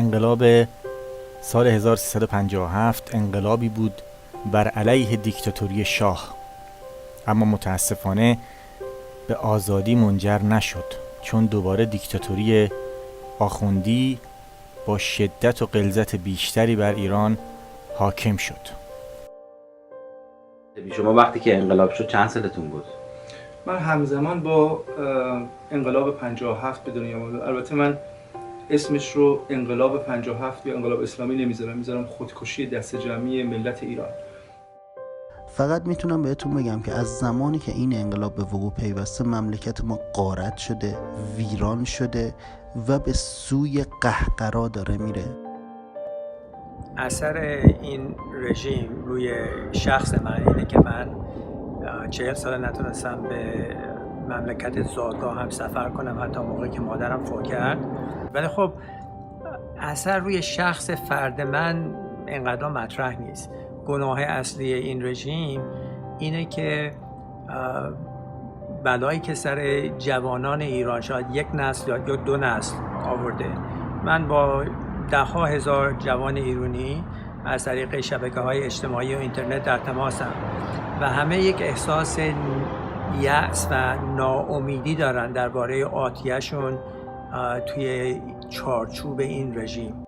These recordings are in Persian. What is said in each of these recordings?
انقلاب سال 1357 انقلابی بود بر علیه دیکتاتوری شاه. اما متاسفانه به آزادی منجر نشد چون دوباره دیکتاتوری آخوندی با شدت و غلظت بیشتری بر ایران حاکم شد. شما وقتی که انقلاب شد چند سالتون بود؟ من همزمان با انقلاب 57 به دنیا البته من اسمش رو انقلاب 57 یا انقلاب اسلامی نمی‌ذارم. می‌ذارم خودکشی دست جمعی ملت ایران. فقط می‌تونم بهتون بگم که از زمانی که این انقلاب به وقوع پیوسته مملکت ما قارت شده ویران شده و به سوی قهقرا داره میره. اثر این رژیم روی شخص من اینه که من چهل سال نتونستم به مملکت زادگاه هم سفر کنم حتی موقعی که مادرم فوت کرد. ولی خب اثر روی شخص فرد من انقدر مطرح نیست. گناه اصلی این رژیم اینه که بلایی که سر جوانان ایران شاید یک نسل یا یا دو نسل آورده. من با ده ها هزار جوان ایرانی از طریق شبکه های اجتماعی و اینترنت در تماسم و همه یک احساس یأس و ناامیدی دارن درباره آتیشون توی چارچوب این رژیم.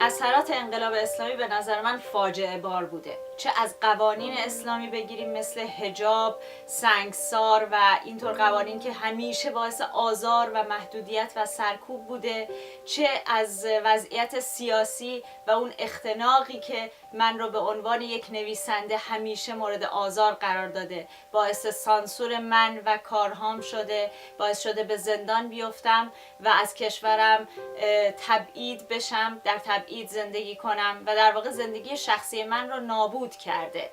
اثرات انقلاب اسلامی به نظر من فاجعه بار بوده. چه از قوانین اسلامی بگیریم مثل هجاب، سنگسار و اینطور قوانین که همیشه باعث آزار و محدودیت و سرکوب بوده چه از وضعیت سیاسی و اون اختناقی که من رو به عنوان یک نویسنده همیشه مورد آزار قرار داده. باعث سانسور من و کارهام شده باعث شده به زندان بیفتم و از کشورم تبعید بشم در تبعید زندگی کنم و در واقع زندگی شخصی من رو نابود کرده.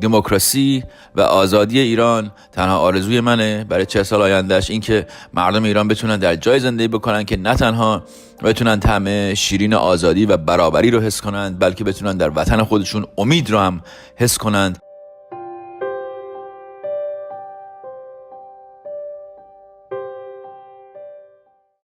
دموکراسی و آزادی ایران تنها آرزوی منه. برای چه سال آیندهش این که مردم ایران بتونن در جای زندگی بکنن که نه تنها بتونن طعم شیرین آزادی و برابری رو حس کنند بلکه بتونن در وطن خودشون امید رو هم حس کنند.